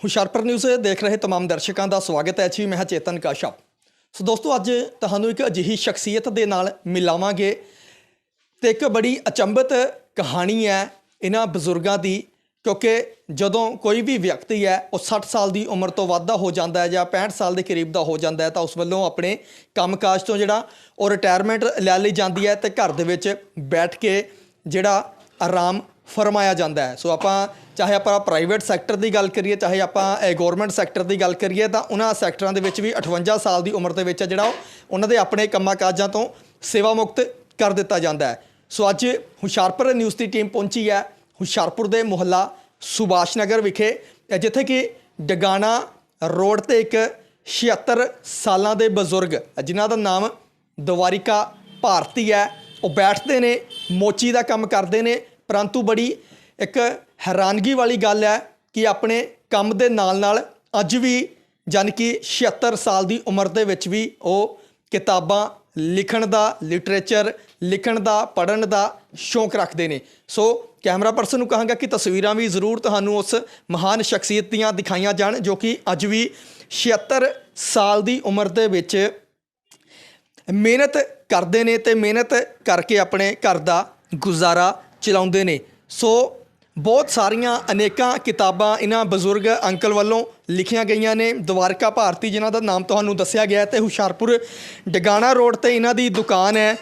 Hoshiarpur news ਦੇਖ ਰਹੇ तमाम ਦਰਸ਼ਕਾਂ ਦਾ ਸਵਾਗਤ ਹੈ ਜੀ ਮੈਂ ਹਾਂ ਚੇਤਨ ਕਾਸ਼ਪ ਸੋ ਦੋਸਤੋ ਅੱਜ ਤੁਹਾਨੂੰ ਇੱਕ ਅਜਿਹੀ ਸ਼ਖਸੀਅਤ ਦੇ ਨਾਲ ਮਿਲਾਵਾਂਗੇ ਤੇ ਇੱਕ ਬੜੀ ਅਚੰਭਤ ਕਹਾਣੀ ਹੈ ਇਹਨਾਂ ਬਜ਼ੁਰਗਾਂ ਦੀ ਕਿਉਂਕਿ ਜਦੋਂ ਕੋਈ ਵੀ ਵਿਅਕਤੀ ਹੈ ਉਹ 60 ਸਾਲ ਦੀ ਉਮਰ ਤੋਂ ਵੱਧਦਾ ਹੋ ਜਾਂਦਾ ਹੈ ਜਾਂ 65 ਸਾਲ ਦੇ ਕਰੀਬ ਦਾ ਹੋ ਜਾਂਦਾ ਹੈ ਤਾਂ ਉਸ ਵੱਲੋਂ ਆਪਣੇ ਕੰਮਕਾਜ ਤੋਂ ਜਿਹੜਾ ਉਹ ਰਿਟਾਇਰਮੈਂਟ ਲੈ ਲਈ ਜਾਂਦੀ ਹੈ ਤੇ ਘਰ ਦੇ ਵਿੱਚ ਬੈਠ ਕੇ ਜਿਹੜਾ ਆਰਾਮ ਫਰਮਾਇਆ ਜਾਂਦਾ ਹੈ। ਸੋ ਆਪਾਂ ਚਾਹੇ ਆਪਾਂ ਪ੍ਰਾਈਵੇਟ ਸੈਕਟਰ ਦੀ ਗੱਲ ਕਰੀਏ, ਚਾਹੇ ਆਪਾਂ ਗਵਰਨਮੈਂਟ ਸੈਕਟਰ ਦੀ ਗੱਲ ਕਰੀਏ, ਤਾਂ ਉਹਨਾਂ ਸੈਕਟਰਾਂ ਦੇ ਵਿੱਚ ਵੀ 58 ਸਾਲ ਦੀ ਉਮਰ ਦੇ ਵਿੱਚ ਹੈ ਜਿਹੜਾ ਉਹ, ਉਹਨਾਂ ਦੇ ਆਪਣੇ ਕੰਮਾਂ ਕਾਜਾਂ ਤੋਂ ਸੇਵਾ ਮੁਕਤ ਕਰ ਦਿੱਤਾ ਜਾਂਦਾ ਹੈ। ਸੋ ਅੱਜ ਹੁਸ਼ਿਆਰਪੁਰ ਨਿਊਜ਼ ਦੀ ਟੀਮ ਪਹੁੰਚੀ ਹੈ। ਹੁਸ਼ਿਆਰਪੁਰ ਦੇ ਮੁਹੱਲਾ ਸੁਭਾਸ਼ ਨਗਰ ਵਿਖੇ ਜਿੱਥੇ ਕਿ ਡਗਾਣਾ ਰੋਡ ਤੇ ਇੱਕ 76 ਸਾਲਾਂ ਦੇ ਬਜ਼ੁਰਗ, ਜਿਨ੍ਹਾਂ ਦਾ ਨਾਮ ਦਵਾਰਿਕਾ ਭਾਰਤੀ ਹੈ, ਉਹ ਬੈਠਦੇ ਨੇ, ਮੋਚੀ ਦਾ ਕੰਮ ਕਰਦੇ ਨੇ ਪਰੰਤੂ ਬੜੀ ਇੱਕ ਹੈਰਾਨਗੀ ਵਾਲੀ ਗੱਲ ਹੈ ਕਿ ਆਪਣੇ ਕੰਮ ਦੇ ਨਾਲ ਨਾਲ ਅੱਜ ਵੀ ਜਾਣੀ ਕਿ 76 ਸਾਲ ਦੀ ਉਮਰ ਦੇ ਵਿੱਚ ਵੀ ਉਹ ਕਿਤਾਬਾਂ ਲਿਖਣ ਦਾ, ਲਿਟਰੇਚਰ ਲਿਖਣ ਦਾ, ਪੜ੍ਹਨ ਦਾ ਸ਼ੌਂਕ ਰੱਖਦੇ ਨੇ। ਸੋ ਕੈਮਰਾ ਪਰਸਨ ਨੂੰ ਕਹਾਂਗਾ ਕਿ ਤਸਵੀਰਾਂ ਵੀ ਜ਼ਰੂਰ ਤੁਹਾਨੂੰ ਉਸ ਮਹਾਨ ਸ਼ਖਸੀਅਤ ਦੀਆਂ ਦਿਖਾਈਆਂ ਜਾਣ ਜੋ ਕਿ ਅੱਜ ਵੀ 76 ਸਾਲ ਦੀ ਉਮਰ ਦੇ ਵਿੱਚ ਮਿਹਨਤ ਕਰਦੇ ਨੇ ਤੇ ਮਿਹਨਤ ਕਰਕੇ ਆਪਣੇ ਘਰ ਦਾ ਗੁਜ਼ਾਰਾ ਚਲਾਉਂਦੇ ਨੇ। ਸੋ ਬਹੁਤ ਸਾਰੀਆਂ ਅਨੇਕਾਂ ਕਿਤਾਬਾਂ ਇਹਨਾਂ ਬਜ਼ੁਰਗ ਅੰਕਲ ਵੱਲੋਂ ਲਿਖੀਆਂ ਗਈਆਂ ਨੇ। ਦਵਾਰਕਾ ਭਾਰਤੀ, ਜਿਨ੍ਹਾਂ ਦਾ ਨਾਮ ਤੁਹਾਨੂੰ ਦੱਸਿਆ ਗਿਆ ਹੈ, ਤੇ ਹੁਸ਼ਿਆਰਪੁਰ ਡਗਾਣਾ ਰੋਡ ਤੇ ਇਹਨਾਂ ਦੀ ਦੁਕਾਨ ਹੈ।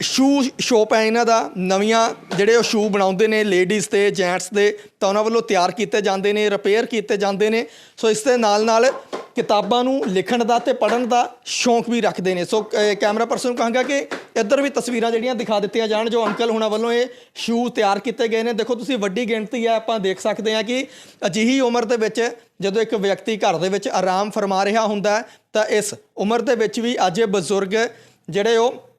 ਸ਼ੂ ਸ਼ੋਪ ਹੈ ਇਹਨਾਂ ਦਾ ਨਵੀਆਂ ਜਿਹੜੇ ਉਹ ਸ਼ੂ ਬਣਾਉਂਦੇ ਨੇ ਲੇਡੀਜ਼ ਤੇ ਜੈਂਟਸ ਦੇ ਤਾਂ ਉਹਨਾਂ ਵੱਲੋਂ ਤਿਆਰ ਕੀਤੇ ਜਾਂਦੇ ਨੇ ਰਿਪੇਅਰ ਕੀਤੇ ਜਾਂਦੇ ਨੇ। ਸੋ ਇਸ ਦੇ ਨਾਲ ਨਾਲ ਕਿਤਾਬਾਂ ਨੂੰ ਲਿਖਣ ਦਾ ਤੇ ਪੜ੍ਹਨ ਦਾ ਸ਼ੌਂਕ ਵੀ ਰੱਖਦੇ ਨੇ। ਸੋ ਅ, ਕੈਮਰਾ ਪਰਸਨ ਨੂੰ ਕਹਾਂਗਾ ਕਿ ਇੱਧਰ ਵੀ ਤਸਵੀਰਾਂ ਜਿਹੜੀਆਂ ਦਿਖਾ ਦਿੱਤੀਆਂ ਜਾਣ ਜੋ ਅੰਕਲ ਹੁਣਾਂ ਵੱਲੋਂ ਇਹ ਸ਼ੂ ਤਿਆਰ ਕੀਤੇ ਗਏ ਨੇ। ਦੇਖੋ ਤੁਸੀਂ ਵੱਡੀ ਗਿਣਤੀ ਹੈ ਆਪਾਂ ਦੇਖ ਸਕਦੇ ਹਾਂ ਕਿ ਅਜਿਹੀ ਉਮਰ ਦੇ ਵਿੱਚ ਜਦੋਂ ਇੱਕ ਵਿਅਕਤੀ ਘਰ ਦੇ ਵਿੱਚ ਆਰਾਮ ਫਰਮਾ ਰਿਹਾ ਹੁੰਦਾ ਤਾਂ ਇਸ ਉਮਰ ਦੇ ਵਿੱਚ ਵੀ ਅੱਜ ਇਹ ਬਜ਼ੁਰਗ ਜਿਹੜੇ ਉਹ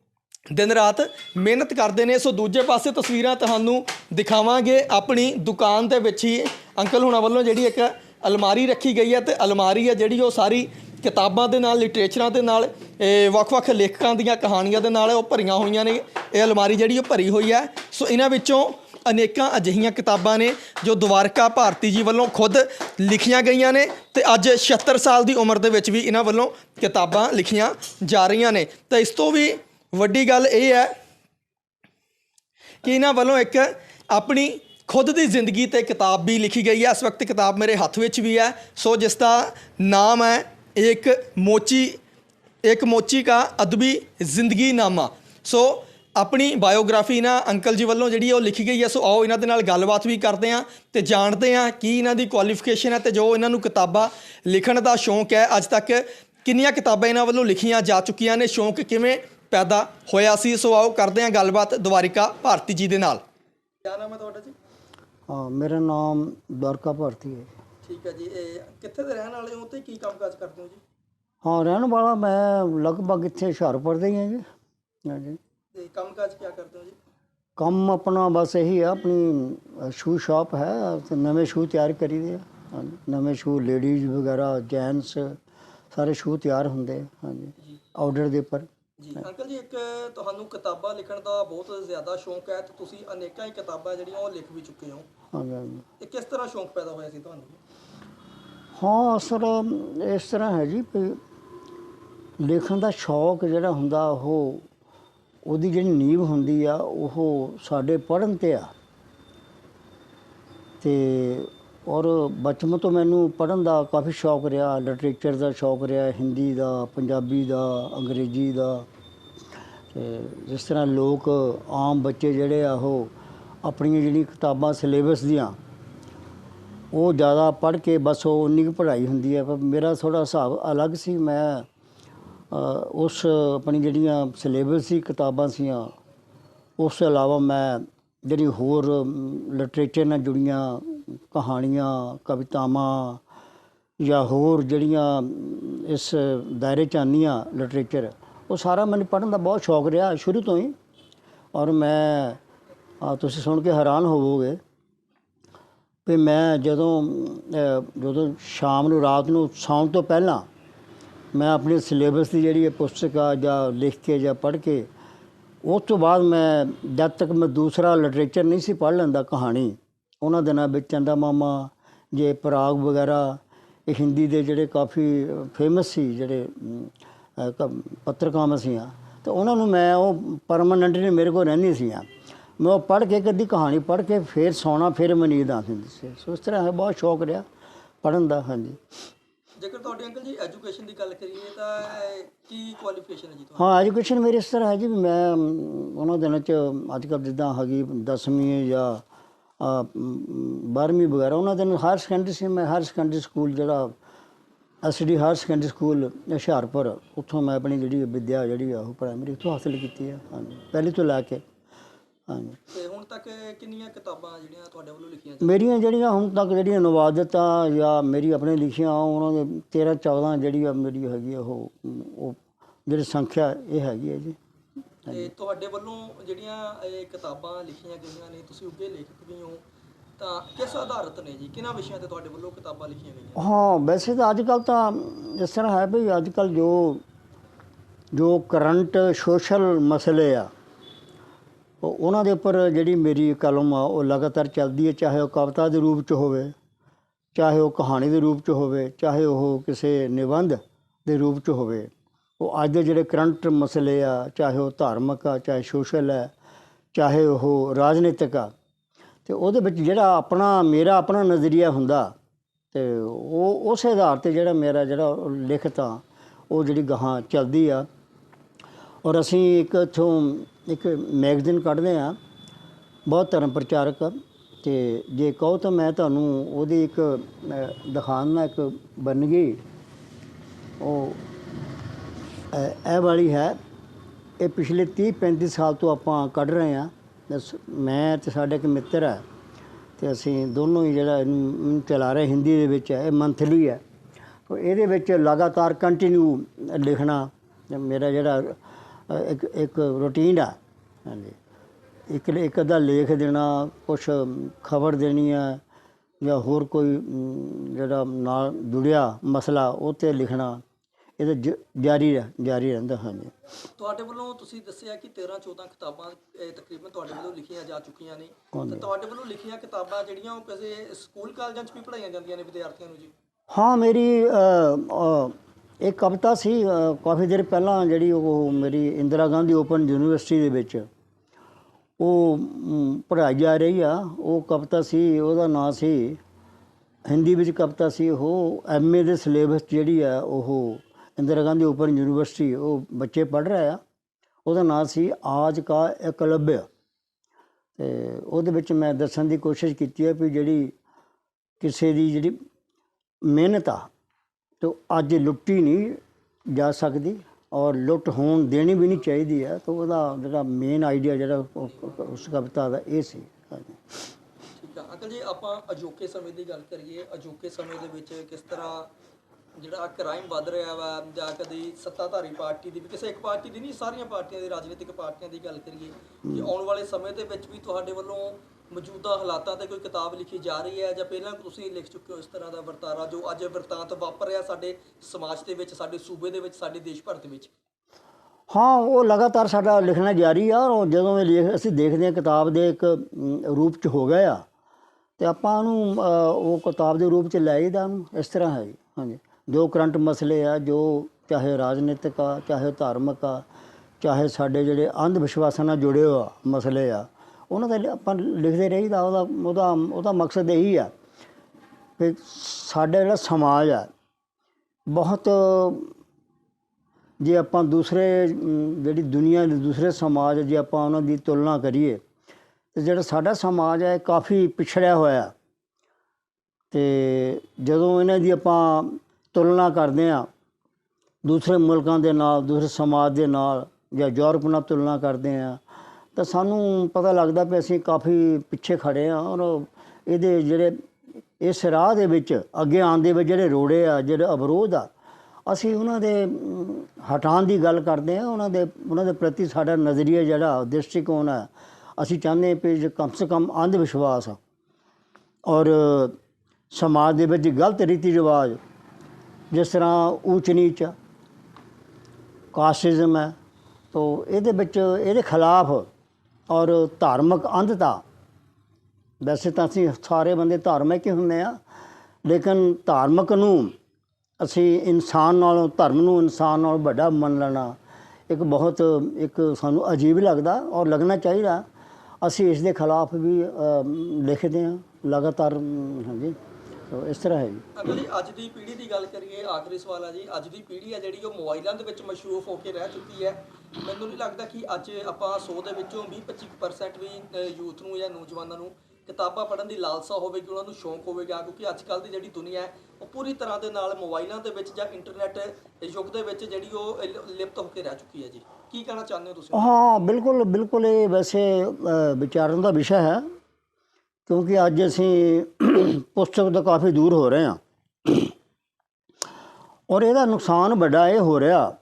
ਦਿਨ ਰਾਤ ਮਿਹਨਤ ਕਰਦੇ ਨੇ। ਸੋ ਦੂਜੇ ਪਾਸੇ ਤਸਵੀਰਾਂ ਤੁਹਾਨੂੰ ਦਿਖਾਵਾਂਗੇ। ਆਪਣੀ ਦੁਕਾਨ ਦੇ ਵਿੱਚ ਹੀ ਅੰਕਲ ਹੁਣਾਂ ਵੱਲੋਂ ਜਿਹੜੀ ਇੱਕ ਅਲਮਾਰੀ ਰੱਖੀ ਗਈ ਹੈ ਤੇ ਅਲਮਾਰੀ ਹੈ ਜਿਹੜੀ ਉਹ ਸਾਰੀ ਕਿਤਾਬਾਂ ਦੇ ਨਾਲ, ਲਿਟਰੇਚਰਾਂ ਦੇ ਨਾਲ ਵੱਖ-ਵੱਖ ਲੇਖਕਾਂ ਦੀਆਂ ਕਹਾਣੀਆਂ ਦੇ ਨਾਲ ਉਹ ਭਰੀਆਂ ਹੋਈਆਂ ਨੇ। ਇਹ ਅਲਮਾਰੀ ਜਿਹੜੀ ਉਹ ਭਰੀ ਹੋਈ ਹੈ। ਸੋ ਇਹਨਾਂ ਵਿੱਚੋਂ ਅਨੇਕਾਂ ਅਜਿਹੀਆਂ ਕਿਤਾਬਾਂ ਨੇ ਜੋ ਦਵਾਰਕਾ ਭਾਰਤੀ ਜੀ ਵੱਲੋਂ ਖੁਦ ਲਿਖੀਆਂ ਗਈਆਂ ਨੇ ਤੇ ਅੱਜ 76 ਸਾਲ ਦੀ ਉਮਰ ਦੇ ਵਿੱਚ ਵੀ ਇਹਨਾਂ ਵੱਲੋਂ ਕਿਤਾਬਾਂ ਲਿਖੀਆਂ ਜਾ ਰਹੀਆਂ ਨੇ। ਤਾਂ ਇਸ ਤੋਂ ਵੀ ਵੱਡੀ ਗੱਲ ਇਹ ਹੈ ਕਿ ਇਹਨਾਂ ਵੱਲੋਂ ਇੱਕ ਆਪਣੀ ਖੁਦ ਦੀ ਜ਼ਿੰਦਗੀ ਤੇ ਕਿਤਾਬ ਵੀ ਲਿਖੀ ਗਈ ਹੈ। ਇਸ ਵਕਤ ਕਿਤਾਬ ਮੇਰੇ ਹੱਥ ਵਿੱਚ ਵੀ ਹੈ। ਸੋ ਜਿਸ ਦਾ ਨਾਮ ਹੈ ਇੱਕ ਮੋਚੀ ਇੱਕ ਮੋਚੀ ਦਾ ਅਦਬੀ ਜ਼ਿੰਦਗੀ ਨਾਮਾ ਸੋ ਆਪਣੀ ਬਾਇਓਗ੍ਰਾਫੀ ਨਾ ਅੰਕਲ ਜੀ ਵੱਲੋਂ ਜਿਹੜੀ ਉਹ ਲਿਖੀ ਗਈ ਹੈ, ਸੋ ਆਓ ਇਹਨਾਂ ਦੇ ਨਾਲ ਗੱਲਬਾਤ ਵੀ ਕਰਦੇ ਹਾਂ ਤੇ ਜਾਣਦੇ ਹਾਂ ਕੀ ਇਹਨਾਂ ਦੀ ਕੁਆਲੀਫਿਕੇਸ਼ਨ ਹੈ ਤੇ ਜੋ ਇਹਨਾਂ ਨੂੰ ਕਿਤਾਬਾਂ ਲਿਖਣ ਦਾ ਸ਼ੌਂਕ ਹੈ। ਅੱਜ ਤੱਕ ਕਿੰਨੀਆਂ ਕਿਤਾਬਾਂ ਇਹਨਾਂ ਵੱਲੋਂ ਲਿਖੀਆਂ ਜਾ ਚੁੱਕੀਆਂ ਨੇ? ਸ਼ੌਂਕ ਕਿਵੇਂ ਪੈਦਾ ਹੋਇਆ ਸੀ। ਸੋ ਆਓ ਕਰਦੇ ਹਾਂ ਗੱਲਬਾਤ ਦਵਾਰਿਕਾ ਭਾਰਤੀ ਜੀ ਦੇ ਨਾਲ। ਕੀ ਨਾਮ ਹੈ ਤੁਹਾਡਾ ਜੀ? ਹਾਂ ਮੇਰਾ ਨਾਮ ਦਰਕਾ ਭਾਰਤੀ ਹੈ। ਠੀਕ ਹੈ ਜੀ ਇਹ ਕਿੱਥੇ ਦੇ ਰਹਿਣ ਵਾਲੇ ਹੋ ਤੇ ਕੀ ਕੰਮਕਾਜ ਕਰਦੇ ਹੋ ਜੀ? ਹਾਂ ਰਹਿਣ ਵਾਲਾ ਮੈਂ ਲਗਭਗ ਇੱਥੇ ਹੁਸ਼ਿਆਰਪੁਰ ਦਾ ਹੀ ਹਾਂ ਜੀ। ਹਾਂਜੀ ਤੇ ਕੰਮਕਾਜ ਕੀ ਕਰਦੇ ਹੋ ਜੀ? ਕੰਮ ਆਪਣਾ ਬਸ ਇਹੀ ਹੈ ਆਪਣੀ ਸ਼ੂ ਸ਼ਾਪ ਹੈ ਤੇ ਨਵੇਂ ਸ਼ੂ ਤਿਆਰ ਕਰੀਦੇ ਆ। ਨਵੇਂ ਸ਼ੂ ਲੇਡੀਜ਼ ਵਗੈਰਾ ਜੈਂਟਸ ਸਾਰੇ ਸ਼ੂ ਤਿਆਰ ਹੁੰਦੇ ਆ, ਹਾਂਜੀ ਜੀ। ਆਰਡਰ ਦੇ ਉੱਪਰ। ਜੀ। ਅੰਕਲ ਜੀ ਇੱਕ ਤੁਹਾਨੂੰ ਕਿਤਾਬਾਂ ਲਿਖਣ ਦਾ ਬਹੁਤ ਜ਼ਿਆਦਾ ਸ਼ੌਂਕ ਹੈ ਤੇ ਤੁਸੀਂ ਅਨੇਕਾਂ ਹੀ ਕਿਤਾਬਾਂ ਜਿਹੜੀਆਂ ਉਹ ਲਿਖ ਵੀ ਚੁੱਕੇ ਹੋ। ਹਾਂਜੀ ਹਾਂਜੀ। ਇਹ ਕਿਸ ਤਰ੍ਹਾਂ ਸ਼ੌਂਕ ਪੈਦਾ ਹੋਇਆ ਸੀ ਤੁਹਾਨੂੰ? ਹਾਂ ਅਸਲ ਇਸ ਤਰ੍ਹਾਂ ਹੈ ਜੀ ਵੀ ਲਿਖਣ ਦਾ ਸ਼ੌਕ ਜਿਹੜਾ ਹੁੰਦਾ ਉਹ ਉਹਦੀ ਜਿਹੜੀ ਨੀਂਵ ਹੁੰਦੀ ਆ ਉਹ ਸਾਡੇ ਪੜ੍ਹਨ ਤੇ ਆ। ਤੇ ਔਰ ਬਚਪਨ ਤੋਂ ਮੈਨੂੰ ਪੜ੍ਹਨ ਦਾ ਕਾਫੀ ਸ਼ੌਕ ਰਿਹਾ ਲਿਟਰੇਚਰ ਦਾ ਸ਼ੌਕ ਰਿਹਾ, ਹਿੰਦੀ ਦਾ, ਪੰਜਾਬੀ ਦਾ, ਅੰਗਰੇਜ਼ੀ ਦਾ। ਤੇ ਜਿਸ ਤਰ੍ਹਾਂ ਲੋਕ ਆਮ ਬੱਚੇ ਜਿਹੜੇ ਆ ਉਹ ਆਪਣੀਆਂ ਜਿਹੜੀਆਂ ਕਿਤਾਬਾਂ ਸਿਲੇਬਸ ਦੀਆਂ, ਉਹ ਜ਼ਿਆਦਾ ਪੜ੍ਹ ਕੇ ਬਸ ਉਹ ਉਨੀ ਕੁ ਪੜ੍ਹਾਈ ਹੁੰਦੀ ਹੈ। ਪਰ ਮੇਰਾ ਥੋੜਾ ਹਿਸਾਬ ਅਲੱਗ ਸੀ। ਮੈਂ ਉਸ ਆਪਣੀ ਜਿਹੜੀਆਂ ਸਿਲੇਬਸ ਸੀ, ਕਿਤਾਬਾਂ ਸੀਆਂ, ਉਸ ਤੋਂ ਇਲਾਵਾ ਮੈਂ ਜਿਹੜੀ ਹੋਰ ਲਿਟਰੇਚਰ ਨਾਲ ਜੁੜੀਆਂ ਕਹਾਣੀਆਂ, ਕਵਿਤਾਵਾਂ ਜਾਂ ਹੋਰ ਜਿਹੜੀਆਂ ਇਸ ਦਾਇਰੇ ਚ ਆਉਂਦੀਆਂ ਲਿਟਰੇਚਰ ਉਹ ਸਾਰਾ ਮੈਨੂੰ ਪੜ੍ਹਨ ਦਾ ਬਹੁਤ ਸ਼ੌਕ ਰਿਹਾ ਸ਼ੁਰੂ ਤੋਂ ਹੀ। ਔਰ ਮੈਂ ਤੁਸੀਂ ਸੁਣ ਕੇ ਹੈਰਾਨ ਹੋਵੋਗੇ ਵੀ ਮੈਂ ਜਦੋਂ ਜਦੋਂ ਸ਼ਾਮ ਨੂੰ, ਰਾਤ ਨੂੰ ਸੌਣ ਤੋਂ ਪਹਿਲਾਂ ਮੈਂ ਆਪਣੇ ਸਿਲੇਬਸ ਦੀ ਜਿਹੜੀ ਇਹ ਪੁਸਤਕ ਆ ਜਾਂ ਲਿਖ ਕੇ ਜਾਂ ਪੜ੍ਹ ਕੇ, ਉਸ ਤੋਂ ਬਾਅਦ ਮੈਂ ਜਦ ਤੱਕ ਮੈਂ ਦੂਸਰਾ ਲਿਟਰੇਚਰ ਨਹੀਂ ਸੀ ਪੜ੍ਹ ਲੈਂਦਾ ਕਹਾਣੀ ਉਹਨਾਂ ਦਿਨਾਂ ਵਿੱਚ ਚੰਦਾ ਮਾਮਾ ਜੇ ਪਰਾਗ ਵਗੈਰਾ ਇਹ ਹਿੰਦੀ ਦੇ ਜਿਹੜੇ ਕਾਫੀ ਫੇਮਸ ਸੀ ਜਿਹੜੇ ਪੱਤਰਕਾਰ ਸੀ ਆ ਤੇ ਉਹਨਾਂ ਨੂੰ ਮੈਂ ਉਹ ਪਰਮਾਨੈਂਟਲੀ ਮੇਰੇ ਕੋਲ ਰਹਿੰਦੀ ਸੀ ਆ ਮੈਂ ਉਹ ਪੜ੍ਹ ਕੇ ਕਦੀ ਕਹਾਣੀ ਪੜ੍ਹ ਕੇ ਫੇਰ ਸੌਣਾ ਫਿਰ ਮੈਨੂੰ ਨੀਂਦ ਆਉਂਦੀ ਸੀ। ਸੋ ਇਸ ਤਰ੍ਹਾਂ ਹੈ ਬਹੁਤ ਸ਼ੌਕ ਰਿਹਾ ਪੜ੍ਹਨ ਦਾ ਹਾਂਜੀ। ਜੇਕਰ ਤੁਹਾਡੇ ਅੰਕਲ ਜੀ ਐਜੂਕੇਸ਼ਨ ਦੀ ਗੱਲ ਕਰੀਏ ਤਾਂ ਕੀ ਕੁਆਲੀਫਿਕੇਸ਼ਨ ਹੈ ਜੀ ਤੁਹਾਡੀ? ਹਾਂ ਐਜੂਕੇਸ਼ਨ ਮੇਰੀ ਇਸ ਤਰ੍ਹਾਂ ਹੈ ਜੀ ਮੈਂ ਉਹਨਾਂ ਦਿਨਾਂ ਚ ਅੱਜ ਕੱਲ੍ਹ ਜਿੱਦਾਂ ਹੈਗੀ 10ਵੀਂ ਜਾਂ 12ਵੀਂ ਵਗੈਰਾ ਉਹਨਾਂ ਦਿਨ ਹਾਇਰ ਸੈਕੰਡਰੀ ਸੀ ਮੈਂ ਹਾਇਰ ਸੈਕੰਡਰੀ ਸਕੂਲ ਜਿਹੜਾ SD higher secondary school Hoshiarpur ਉੱਥੋਂ ਮੈਂ ਆਪਣੀ ਜਿਹੜੀ ਵਿਦਿਆ ਜਿਹੜੀ ਆ ਉਹ ਪ੍ਰਾਇਮਰੀ ਉੱਥੋਂ ਹਾਸਲ ਕੀਤੀ ਹੈ ਹਾਂਜੀ ਪਹਿਲੀ ਤੋਂ ਲੈ ਕੇ ਹਾਂਜੀ। ਤੇ ਹੁਣ ਤੱਕ ਕਿੰਨੀਆਂ ਕਿਤਾਬਾਂ ਜਿਹੜੀਆਂ ਤੁਹਾਡੇ ਵੱਲੋਂ ਲਿਖੀਆਂ ਮੇਰੀਆਂ ਜਿਹੜੀਆਂ ਹੁਣ ਤੱਕ ਜਿਹੜੀਆਂ ਅਨੁਵਾਦਤਾਂ ਜਾਂ ਮੇਰੀ ਆਪਣੇ ਲਿਖੀਆਂ ਉਹਨਾਂ ਦੇ 13 14 ਜਿਹੜੀ ਆ ਮੇਰੀ ਹੈਗੀ ਆ ਉਹ ਉਹ ਜਿਹੜੀ ਸੰਖਿਆ ਇਹ ਹੈਗੀ ਹੈ ਜੀ। ਤੇ ਤੁਹਾਡੇ ਵੱਲੋਂ ਜਿਹੜੀਆਂ ਇਹ ਕਿਤਾਬਾਂ ਲਿਖੀਆਂ ਗਈਆਂ ਨੇ ਤੁਸੀਂ ਉੱਗੇ ਲੇਖਕ ਵੀ ਹੋ ਤਾਂ ਕਿਸ ਆਧਾਰਿਤ ਨੇ ਜੀ? ਕਿਹਨਾਂ ਵਿਸ਼ਿਆਂ ਤੇ ਤੁਹਾਡੇ ਵੱਲੋਂ ਕਿਤਾਬਾਂ ਲਿਖੀਆਂ ਗਈਆਂ ਹਾਂ ਵੈਸੇ ਤਾਂ ਅੱਜ ਕੱਲ ਤਾਂ ਇਸ ਤਰ੍ਹਾਂ ਹੈ ਵੀ ਅੱਜ ਕੱਲ ਜੋ ਜੋ ਕਰੰਟ ਸੋਸ਼ਲ ਮਸਲੇ ਆ ਉਹ ਉਹਨਾਂ ਦੇ ਉੱਪਰ ਜਿਹੜੀ ਮੇਰੀ ਕਲਮ ਆ ਉਹ ਲਗਾਤਾਰ ਚੱਲਦੀ ਹੈ ਚਾਹੇ ਉਹ ਕਵਿਤਾ ਦੇ ਰੂਪ ਚ ਹੋਵੇ ਚਾਹੇ ਉਹ ਕਹਾਣੀ ਦੇ ਰੂਪ ਚ ਹੋਵੇ ਚਾਹੇ ਉਹ ਕਿਸੇ ਨਿਬੰਧ ਦੇ ਰੂਪ ਚ ਹੋਵੇ। ਉਹ ਅੱਜ ਦੇ ਜਿਹੜੇ ਕਰੰਟ ਮਸਲੇ ਆ ਚਾਹੇ ਉਹ ਧਾਰਮਿਕ ਆ ਚਾਹੇ ਸੋਸ਼ਲ ਹੈ ਚਾਹੇ ਉਹ ਰਾਜਨੀਤਿਕ ਆ ਤੇ ਉਹਦੇ ਵਿੱਚ ਜਿਹੜਾ ਆਪਣਾ ਮੇਰਾ ਆਪਣਾ ਨਜ਼ਰੀਆ ਹੁੰਦਾ ਤੇ ਉਹ ਉਸ ਆਧਾਰ ਤੇ ਜਿਹੜਾ ਮੇਰਾ ਜਿਹੜਾ ਉਹ ਲਿਖਤ ਆ ਉਹ ਜਿਹੜੀ ਗਾਹਾਂ ਚੱਲਦੀ ਆ। ਔਰ ਅਸੀਂ ਇੱਕ ਇੱਥੋਂ ਇੱਕ ਮੈਗਜ਼ੀਨ ਕੱਢਦੇ ਆ ਬਹੁਤ ਧਰਮ ਪ੍ਰਚਾਰਕ ਆ ਤੇ ਜੇ ਕਹੋ ਤਾਂ ਮੈਂ ਤੁਹਾਨੂੰ ਉਹਦੀ ਇੱਕ ਅਹ, ਦਿਖਾਉਣਾ ਇੱਕ ਬਣ ਗਈ। ਉਹ ਇਹ ਵਾਲੀ ਹੈ, ਇਹ ਪਿਛਲੇ 30 35 ਸਾਲ ਤੋਂ ਆਪਾਂ ਕੱਢ ਰਹੇ ਆ ਮੈਂ ਤੇ ਸਾਡੇ ਇੱਕ ਮਿੱਤਰ ਹੈ ਤੇ ਅਸੀਂ ਦੋਨੋਂ ਹੀ ਜਿਹੜਾ ਇਹਨੂੰ ਚਲਾ ਰਹੇ ਹਿੰਦੀ ਦੇ ਵਿੱਚ ਹੈ, ਇਹ ਮੰਥਲੀ ਹੈ। ਤੋ ਇਹਦੇ ਵਿੱਚ ਲਗਾਤਾਰ ਕੰਟੀਨਿਊ ਲਿਖਣਾ ਮੇਰਾ ਜਿਹੜਾ ਇੱਕ ਇੱਕ ਰੂਟੀਨ ਆ। ਹਾਂਜੀ। ਇੱਕ ਇੱਕ ਅੱਧਾ ਲੇਖ ਦੇਣਾ, ਕੁਛ ਖਬਰ ਦੇਣੀ ਹੈ, ਜਾਂ ਹੋਰ ਕੋਈ ਜਿਹੜਾ ਨਾਲ ਜੁੜਿਆ ਮਸਲਾ, ਉਹ ਤੇ ਲਿਖਣਾ। ਇਹਦਾ ਜ- ਜਾਰੀ ਰਹਿ- ਜਾਰੀ ਰਹਿੰਦਾ ਹਾਂਜੀ। ਤੁਹਾਡੇ ਵੱਲੋਂ ਤੁਸੀਂ ਦੱਸਿਆ ਕਿ 13 14 ਕਿਤਾਬਾਂ ਤਕਰੀਬਨ ਤੁਹਾਡੇ ਵੱਲੋਂ ਲਿਖੀਆਂ ਜਾ ਚੁੱਕੀਆਂ ਨੇ। ਤੇ ਤੁਹਾਡੇ ਵੱਲੋਂ ਲਿਖੀਆਂ ਕਿਤਾਬਾਂ ਜਿਹੜੀਆਂ ਉਹ ਕਿਸੇ ਸਕੂਲ ਕਾਲਜਾਂ 'ਚ ਵੀ ਪੜ੍ਹਾਈਆਂ ਜਾਂਦੀਆਂ ਨੇ ਵਿਦਿਆਰਥੀਆਂ ਨੂੰ ਜੀ? ਹਾਂ ਮੇਰੀ ਅ, ਅ, ਇੱਕ ਕਵਿਤਾ ਸੀ ਅ, ਕਾਫੀ ਦੇਰ ਪਹਿਲਾਂ ਜਿਹੜੀ ਉਹ ਮੇਰੀ ਇੰਦਰਾ ਗਾਂਧੀ ਓਪਨ ਯੂਨੀਵਰਸਿਟੀ ਦੇ ਵਿੱਚ। ਉਹ ਮ, ਪੜ੍ਹਾਈ ਜਾ ਰਹੀ ਆ। ਉਹ ਕਵਿਤਾ ਸੀ ਉਹਦਾ ਨਾਂ ਸੀ ਹਿੰਦੀ ਵਿੱਚ ਕਵਿਤਾ ਸੀ ਉਹ ਐਮਏ ਦੇ ਸਿਲੇਬਸ ਜਿਹੜੀ ਆ ਉਹ ਇੰਦਰਾ ਗਾਂਧੀ ਓਪਨ ਯੂਨੀਵਰਸਿਟੀ, ਉਹ ਬੱਚੇ ਪੜ੍ਹ ਰਹੇ ਆ। ਉਹਦਾ ਨਾਂ ਸੀ ਆਜ ਕਾ ਇਕਲਵਯ। ਤੇ ਉਹਦੇ ਵਿੱਚ ਮੈਂ ਦੱਸਣ ਦੀ ਕੋਸ਼ਿਸ਼ ਕੀਤੀ ਹੈ ਵੀ ਜਿਹੜੀ ਕਿਸੇ ਦੀ ਜਿਹੜੀ ਮਿਹਨਤ ਆ, ਤੇ ਅੱਜ ਲੁੱਟੀ ਨਹੀਂ ਜਾ ਸਕਦੀ ਔਰ ਲੁੱਟ ਹੋਣ ਦੇਣੀ ਵੀ ਨਹੀਂ ਚਾਹੀਦੀ ਹੈ, ਤਾਂ ਉਹਦਾ ਜਿਹੜਾ ਮੇਨ ਆਈਡੀਆ ਜਿਹੜਾ ਉਸ ਕਵਿਤਾ ਦਾ ਇਹ ਸੀ। ਹਾਂਜੀ ਠੀਕ ਆ, ਅੰਕਲ ਜੀ, ਆਪਾਂ ਅਜੋਕੇ ਸਮੇਂ ਦੀ ਗੱਲ ਕਰੀਏ। ਅਜੋਕੇ ਸਮੇਂ ਦੇ ਵਿੱਚ ਕਿਸ ਤਰ੍ਹਾਂ ਜਿਹੜਾ ਕ੍ਰਾਈਮ ਵੱਧ ਰਿਹਾ ਵਾ ਜਾਂ ਕਦੀ ਸੱਤਾਧਾਰੀ ਪਾਰਟੀ ਦੀ ਵੀ ਕਿਸੇ ਇੱਕ ਪਾਰਟੀ ਦੀ ਨਹੀਂ ਸਾਰੀਆਂ ਪਾਰਟੀਆਂ ਦੀ ਰਾਜਨੀਤਿਕ ਪਾਰਟੀਆਂ ਦੀ ਗੱਲ ਕਰੀਏ ਕਿ ਆਉਣ ਵਾਲੇ ਸਮੇਂ ਦੇ ਵਿੱਚ ਵੀ ਤੁਹਾਡੇ ਵੱਲੋਂ ਮੌਜੂਦਾ ਹਾਲਾਤਾਂ ਤੇ ਕੋਈ ਕਿਤਾਬ ਲਿਖੀ ਜਾ ਰਹੀ ਹੈ ਜਾਂ ਪਹਿਲਾਂ ਤੁਸੀਂ ਲਿਖ ਚੁੱਕੇ ਹੋ ਇਸ ਤਰ੍ਹਾਂ ਦਾ ਵਰਤਾਰਾ ਜੋ ਅੱਜ ਵਰਤਾਂਤ ਵਾਪਰ ਰਿਹਾ ਸਾਡੇ ਸਮਾਜ ਦੇ ਵਿੱਚ ਸਾਡੇ ਸੂਬੇ ਦੇ ਵਿੱਚ ਸਾਡੇ ਦੇਸ਼ ਭਰ ਦੇ ਵਿੱਚ? ਹਾਂ ਉਹ ਲਗਾਤਾਰ ਸਾਡਾ ਲਿਖਣਾ ਜਾਰੀ ਆ ਔਰ ਜਦੋਂ ਇਹ ਲੇਖ ਅਸੀਂ ਦੇਖਦੇ ਹਾਂ ਕਿਤਾਬ ਦੇ ਇੱਕ ਰੂਪ ਚ ਹੋ ਗਿਆ ਆ ਤੇ ਆਪਾਂ ਉਹਨੂੰ ਉਹ ਕਿਤਾਬ ਦੇ ਰੂਪ ਚ ਲੈ ਆਈਦਾ ਉਹਨੂੰ ਇਸ ਤਰ੍ਹਾਂ ਹੈ ਜੀ ਹਾਂਜੀ। ਜੋ ਕਰੰਟ ਮਸਲੇ ਆ, ਜੋ ਚਾਹੇ ਰਾਜਨੀਤਿਕ ਆ, ਚਾਹੇ ਧਾਰਮਿਕ ਆ, ਚਾਹੇ ਸਾਡੇ ਜਿਹੜੇ ਅੰਧ ਵਿਸ਼ਵਾਸਾਂ ਨਾਲ ਜੁੜੇ ਹੋਆ ਮਸਲੇ ਆ, ਉਹਨਾਂ ਦੇ ਆਪਾਂ ਲਿਖਦੇ ਰਹੀਦਾ, ਉਹਦਾ ਉਹਦਾ ਉਹਦਾ ਮਕਸਦ ਇਹੀ ਆ ਕਿ ਸਾਡਾ ਜਿਹੜਾ ਸਮਾਜ ਆ, ਬਹੁਤ ਜੇ ਆਪਾਂ ਦੂਸਰੇ, ਜਿਹੜੀ ਦੁਨੀਆ ਦੇ ਦੂਸਰੇ ਸਮਾਜ, ਜੇ ਆਪਾਂ ਉਹਨਾਂ ਦੀ ਤੁਲਨਾ ਕਰੀਏ, ਤੇ ਜਿਹੜਾ ਸਾਡਾ ਸਮਾਜ ਹੈ ਕਾਫੀ ਪਿਛੜਿਆ ਹੋਇਆ ਹੈ। ਤੇ ਜਦੋਂ ਇਹਨਾਂ ਦੀ ਆਪਾਂ ਤੁਲਨਾ ਕਰਦੇ ਆ ਦੂਸਰੇ ਮੁਲਕਾਂ ਦੇ ਨਾਲ, ਦੂਸਰੇ ਸਮਾਜ ਦੇ ਨਾਲ ਜਾਂ ਯੂਰਪ ਨਾਲ ਤੁਲਨਾ ਕਰਦੇ ਆ ਤਾਂ ਸਾਨੂੰ ਪਤਾ ਲੱਗਦਾ ਵੀ ਅਸੀਂ ਕਾਫੀ ਪਿੱਛੇ ਖੜੇ ਆ ਔਰ ਇਹਦੇ ਜਿਹੜੇ, ਇਸ ਰਾਹ ਦੇ ਵਿੱਚ, ਅੱਗੇ ਆਉਣ ਦੇ ਵਿੱਚ ਜਿਹੜੇ ਰੋੜੇ ਆ, ਜਿਹੜੇ ਅਵਰੋਧ ਆ, ਅਸੀਂ ਉਹਨਾਂ ਦੇ ਹਟਾਉਣ ਦੀ ਗੱਲ ਕਰਦੇ ਆ ਉਹਨਾਂ ਦੇ ਉਹਨਾਂ ਦੇ ਪ੍ਰਤੀ ਸਾਡਾ ਨਜ਼ਰੀਆ ਜਿਹੜਾ, ਦ੍ਰਿਸ਼ਟੀਕੋਣ ਹੈ ਅਸੀਂ ਚਾਹੁੰਦੇ ਹਾਂ ਕਿ ਜੇ ਕਮ ਸੇ ਕਮ ਅੰਧ ਵਿਸ਼ਵਾਸ ਔਰ ਸਮਾਜ ਦੇ ਵਿੱਚ ਗਲਤ ਰੀਤੀ ਰਿਵਾਜ ਜਿਸ ਤਰ੍ਹਾਂ ਊਚ ਨੀਚ ਕਾਸਟਿਜ਼ਮ ਹੈ, ਤੋ ਇਹਦੇ ਵਿੱਚ ਇਹਦੇ ਖਿਲਾਫ ਔਰ ਧਾਰਮਿਕ ਅੰਧਤਾ ਵੈਸੇ ਤਾਂ ਅਸੀਂ ਸਾਰੇ ਬੰਦੇ ਧਾਰਮਿਕ ਹੀ ਹੁੰਦੇ ਆ, ਲੇਕਿਨ ਧਾਰਮਿਕ ਨੂੰ ਅਸੀਂ ਇਨਸਾਨ ਨਾਲੋਂ, ਧਰਮ ਨੂੰ ਇਨਸਾਨ ਨਾਲੋਂ ਵੱਡਾ ਮੰਨ ਲੈਣਾ ਇੱਕ ਬਹੁਤ ਇੱਕ ਸਾਨੂੰ ਅਜੀਬ ਲੱਗਦਾ ਔਰ ਲੱਗਣਾ ਚਾਹੀਦਾ। ਅਸੀਂ ਇਸ ਦੇ ਖਿਲਾਫ ਵੀ ਲਿਖਦੇ ਹਾਂ, ਲਗਾਤਾਰ, ਹਾਂਜੀ। ਸੋ ਇਸ ਤਰ੍ਹਾਂ ਹੈ ਜੀ। ਅਗਰ ਜੀ ਅੱਜ ਦੀ ਪੀੜ੍ਹੀ ਦੀ ਗੱਲ ਕਰੀਏ ਆਖਰੀ ਸਵਾਲ ਹੈ ਜੀ। ਅੱਜ ਦੀ ਪੀੜ੍ਹੀ ਹੈ ਜਿਹੜੀ ਉਹ ਮੋਬਾਈਲਾਂ ਦੇ ਵਿੱਚ ਮਸ਼ਰੂਫ ਹੋ ਕੇ ਰਹਿ ਚੁੱਕੀ ਹੈ। ਮੈਨੂੰ ਨਹੀਂ ਲੱਗਦਾ ਕਿ ਅੱਜ ਆਪਾਂ 100 ਦੇ ਵਿੱਚੋਂ 20-25% ਵੀ ਯੂਥ ਨੂੰ ਜਾਂ ਨੌਜਵਾਨਾਂ ਨੂੰ ਕਿਤਾਬਾਂ ਪੜ੍ਹਨ ਦੀ ਲਾਲਸਾ ਹੋਵੇਗੀ ਉਹਨਾਂ ਨੂੰ ਸ਼ੌਂਕ ਹੋਵੇਗਾ ਕਿਉਂਕਿ ਅੱਜ ਕੱਲ ਦੀ ਜਿਹੜੀ ਦੁਨੀਆ ਹੈ ਉਹ ਪੂਰੀ ਤਰ੍ਹਾਂ ਦੇ ਨਾਲ ਮੋਬਾਈਲਾਂ ਦੇ ਵਿੱਚ ਜਾਂ ਇੰਟਰਨੈਟ ਯੁੱਗ ਦੇ ਵਿੱਚ ਜਿਹੜੀ ਉਹ ਲਿਪਤ ਹੋ ਕੇ ਰਹਿ ਚੁੱਕੀ ਹੈ ਜੀ। ਕੀ ਕਹਿਣਾ ਚਾਹੁੰਦੇ ਹੋ ਤੁਸੀਂ? ਹਾਂ ਬਿਲਕੁਲ ਬਿਲਕੁਲ ਇਹ ਵੈਸੇ ਵਿਚਾਰਨ ਦਾ ਵਿਸ਼ਾ ਹੈ। ਕਿਉਂਕਿ ਅੱਜ ਅਸੀਂ ਪੁਸਤਕ ਤੋਂ ਕਾਫੀ ਦੂਰ ਹੋ ਰਹੇ ਹਾਂ। ਔਰ ਇਹਦਾ ਨੁਕਸਾਨ ਵੱਡਾ ਇਹ ਹੋ ਰਿਹਾ।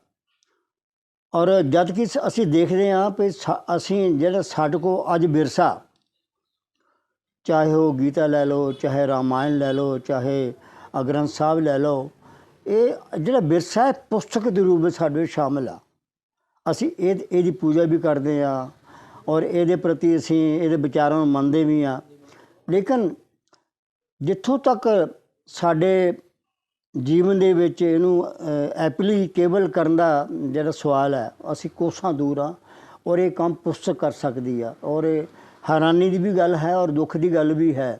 ਔਰ ਜਦ ਕਿ ਅਸੀਂ ਦੇਖਦੇ ਹਾਂ ਕਿ ਸਾ- ਅਸੀਂ ਜਿਹੜਾ ਸਾਡੇ ਕੋ ਅੱਜ ਵਿਰਸਾ, ਚਾਹੇ ਉਹ ਗੀਤਾ ਲੈ ਲਓ, ਚਾਹੇ ਰਾਮਾਇਣ ਲੈ ਲਓ, ਚਾਹੇ ਅ ਗ੍ਰੰਥ ਸਾਹਿਬ ਲੈ ਲਓ, ਇਹ ਜਿਹੜਾ ਵਿਰਸਾ ਹੈ ਪੁਸਤਕ ਦੇ ਰੂਪ ਵਿੱਚ ਸਾਡੇ ਵਿੱਚ ਸ਼ਾਮਿਲ ਆ। ਅਸੀਂ ਇਹ, ਇਹਦੀ ਪੂਜਾ ਵੀ ਕਰਦੇ ਆ ਔਰ ਇਹਦੇ ਪ੍ਰਤੀ ਅਸੀਂ, ਇਹਦੇ ਵਿਚਾਰਾਂ ਨੂੰ ਮੰਨਦੇ ਵੀ ਆ ਲੇਕਿਨ ਜਿੱਥੋਂ ਤੱਕ ਸਾਡੇ ਜੀਵਨ ਦੇ ਵਿੱਚ ਇਹਨੂੰ ਐਪਲੀਕੇਬਲ ਕਰਨ ਦਾ ਜਿਹੜਾ ਸਵਾਲ ਹੈ, ਅਸੀਂ ਕੋਸਾਂ ਦੂਰ ਆ ਔਰ ਇਹ ਕੰਮ ਪੁਸਤਕ ਕਰ ਸਕਦੀ ਆ ਔਰ ਇਹ ਹੈਰਾਨੀ ਦੀ ਵੀ ਗੱਲ ਹੈ ਔਰ ਦੁੱਖ ਦੀ ਗੱਲ ਵੀ ਹੈ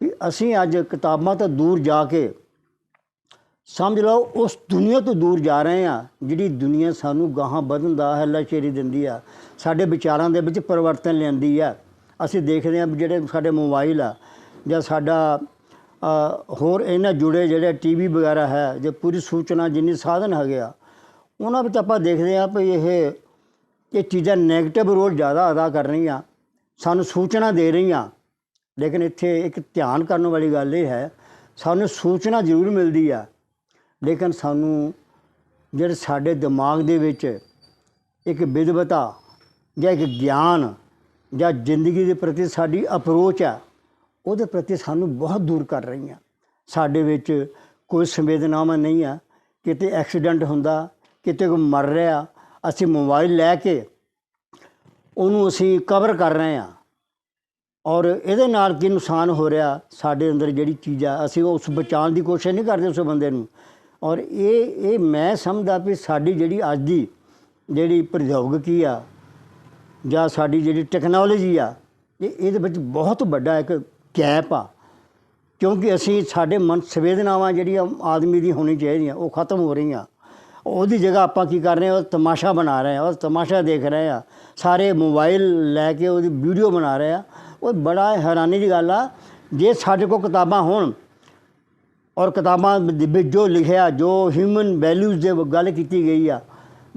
ਵੀ ਅਸੀਂ ਅੱਜ ਕਿਤਾਬਾਂ ਤੋਂ ਦੂਰ ਜਾ ਕੇ ਸਮਝ ਲਓ ਉਸ ਦੁਨੀਆ ਤੋਂ ਦੂਰ ਜਾ ਰਹੇ ਆ ਜਿਹੜੀ ਦੁਨੀਆ ਸਾਨੂੰ ਗਾਹਾਂ ਵਧਣ ਦਾ ਹੱਲਾਸ਼ੇਰੀ ਦਿੰਦੀ ਆ, ਸਾਡੇ ਵਿਚਾਰਾਂ ਦੇ ਵਿੱਚ ਪਰਿਵਰਤਨ ਲਿਆਂਦੀ ਆ। ਅਸੀਂ ਦੇਖਦੇ ਹਾਂ ਵੀ ਜਿਹੜੇ ਸਾਡੇ ਮੋਬਾਈਲ ਆ ਜਾਂ ਸਾਡਾ ਹੋਰ ਇਹਨਾਂ ਜੁੜੇ ਜਿਹੜੇ ਟੀਵੀ ਵਗੈਰਾ ਹੈ, ਜੇ ਪੂਰੀ ਸੂਚਨਾ ਜਿੰਨੀ ਸਾਧਨ ਹੈਗੇ ਆ, ਉਹਨਾਂ ਵਿੱਚ ਆਪਾਂ ਦੇਖਦੇ ਆ ਵੀ ਇਹ ਇਹ ਚੀਜ਼ਾਂ 네ਗੇਟਿਵ ਰੋਲ ਜ਼ਿਆਦਾ ਅਦਾ ਕਰ ਰਹੀਆਂ, ਸਾਨੂੰ ਸੂਚਨਾ ਦੇ ਰਹੀਆਂ। ਲੇਕਿਨ ਇੱਥੇ ਇੱਕ ਧਿਆਨ ਕਰਨ ਵਾਲੀ ਗੱਲ ਇਹ ਹੈ, ਸਾਨੂੰ ਸੂਚਨਾ ਜ਼ਰੂਰ ਮਿਲਦੀ ਆ, ਲੇਕਿਨ ਸਾਨੂੰ ਜਿਹੜੇ ਸਾਡੇ ਦਿਮਾਗ ਦੇ ਵਿੱਚ ਇੱਕ ਵਿਦਵਤਾ ਜਾਂ ਇੱਕ ਗਿਆਨ ਜਾਂ ਜ਼ਿੰਦਗੀ ਦੇ ਪ੍ਰਤੀ ਸਾਡੀ ਅਪਰੋਚ ਆ, ਉਹਦੇ ਪ੍ਰਤੀ ਸਾਨੂੰ ਬਹੁਤ ਦੂਰ ਕਰ ਰਹੀਆਂ ਸਾਡੇ ਵਿੱਚ ਕੋਈ ਸੰਵੇਦਨਾਵਾਂ ਨਹੀਂ ਆ, ਕਿਤੇ ਐਕਸੀਡੈਂਟ ਹੁੰਦਾ, ਕਿਤੇ ਕੋਈ ਮਰ ਰਿਹਾ, ਅਸੀਂ ਮੋਬਾਈਲ ਲੈ ਕੇ ਉਹਨੂੰ ਅਸੀਂ ਕਵਰ ਕਰ ਰਹੇ ਹਾਂ ਔਰ ਇਹਦੇ ਨਾਲ ਕੀ ਨੁਕਸਾਨ ਹੋ ਰਿਹਾ, ਸਾਡੇ ਅੰਦਰ ਜਿਹੜੀ ਚੀਜ਼ ਆ, ਅਸੀਂ ਉਸ ਬਚਾਉਣ ਦੀ ਕੋਸ਼ਿਸ਼ ਨਹੀਂ ਕਰਦੇ ਉਸ ਬੰਦੇ ਨੂੰ। ਔਰ ਇਹ ਇਹ ਮੈਂ ਸਮਝਦਾ ਵੀ ਸਾਡੀ ਜਿਹੜੀ ਅੱਜ ਦੀ ਜਿਹੜੀ ਪ੍ਰੌਦਯੋਗਿਕੀ ਆ ਜਾਂ ਸਾਡੀ ਜਿਹੜੀ ਟੈਕਨੋਲੋਜੀ ਆ, ਇਹ ਇਹਦੇ ਵਿੱਚ ਬਹੁਤ ਵੱਡਾ ਇੱਕ ਗੈਪ ਆ। ਕਿਉਂਕਿ ਅਸੀਂ ਸਾਡੇ ਮਨ ਸੰਵੇਦਨਾਵਾਂ ਜਿਹੜੀਆਂ ਆਦਮੀ ਦੀ ਹੋਣੀ ਚਾਹੀਦੀਆਂ, ਉਹ ਖਤਮ ਹੋ ਰਹੀਆਂ। ਉਹਦੀ ਜਗ੍ਹਾ ਆਪਾਂ ਕੀ ਕਰ ਰਹੇ ਹਾਂ, ਉਹ ਤਮਾਸ਼ਾ ਬਣਾ ਰਹੇ ਹਾਂ, ਉਹ ਤਮਾਸ਼ਾ ਦੇਖ ਰਹੇ ਆ ਸਾਰੇ ਮੋਬਾਈਲ ਲੈ ਕੇ ਉਹਦੀ ਵੀਡੀਓ ਬਣਾ ਰਹੇ ਆ ਉਹ ਬੜਾ ਹੈਰਾਨੀ ਦੀ ਗੱਲ ਆ, ਜੇ ਸਾਡੇ ਕੋਲ ਕਿਤਾਬਾਂ ਹੋਣ ਔਰ ਕਿਤਾਬਾਂ ਵਿੱਚ ਜੋ ਲਿਖਿਆ, ਜੋ ਹਿਊਮਨ ਵੈਲਿਊਜ਼ ਦੇ ਗੱਲ ਕੀਤੀ ਗਈ ਆ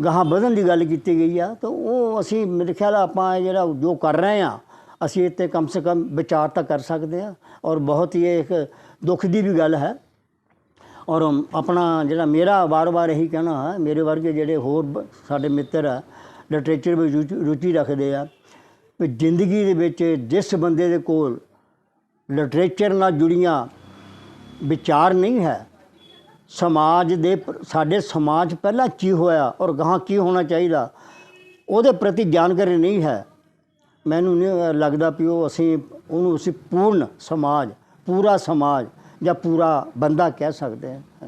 ਗਾਹਾਂ ਵਧਣ ਦੀ ਗੱਲ ਕੀਤੀ ਗਈ ਆ, ਤਾਂ ਉਹ ਅਸੀਂ ਮੇਰੇ ਖਿਆਲ ਆਪਾਂ ਇਹ ਜਿਹੜਾ ਜੋ ਕਰ ਰਹੇ ਆ, ਅਸੀਂ ਇੱਥੇ ਕਮ ਸੇ ਕਮ ਵਿਚਾਰ ਤਾਂ ਕਰ ਸਕਦੇ ਆ ਔਰ ਬਹੁਤ ਹੀ ਇਹ ਇੱਕ ਦੁੱਖ ਦੀ ਵੀ ਗੱਲ ਹੈ। ਔਰ ਆਪਣਾ ਜਿਹੜਾ ਮੇਰਾ ਵਾਰ-ਵਾਰ ਇਹੀ ਕਹਿਣਾ ਹੈ, ਮੇਰੇ ਵਰਗੇ ਜਿਹੜੇ ਹੋਰ ਸਾਡੇ ਮਿੱਤਰ ਆ ਲਿਟਰੇਚਰ ਵਿੱਚ ਰੁਚੀ- ਰੁਚੀ ਰੱਖਦੇ ਆ ਵੀ ਜ਼ਿੰਦਗੀ ਦੇ ਵਿੱਚ ਜਿਸ ਬੰਦੇ ਦੇ ਕੋਲ ਲਿਟਰੇਚਰ ਨਾਲ ਜੁੜੀਆਂ ਵਿਚਾਰ ਨਹੀਂ ਹੈ ਸਮਾਜ ਦੇ ਸਾਡੇ ਸਮਾਜ ਪਹਿਲਾਂ ਕੀ ਹੋਇਆ ਔਰ ਗਾਹਾਂ ਕੀ ਹੋਣਾ ਚਾਹੀਦਾ, ਉਹਦੇ ਪ੍ਰਤੀ ਜਾਣਕਾਰੀ ਨਹੀਂ ਹੈ। ਮੈਨੂੰ ਨਹੀਂ ਲੱਗਦਾ ਵੀ ਉਹ ਅਸੀਂ, ਉਹਨੂੰ ਅਸੀਂ ਪੂਰਨ ਸਮਾਜ, ਪੂਰਾ ਸਮਾਜ ਜਾਂ ਪੂਰਾ ਬੰਦਾ ਕਹਿ ਸਕਦੇ ਹਾਂ।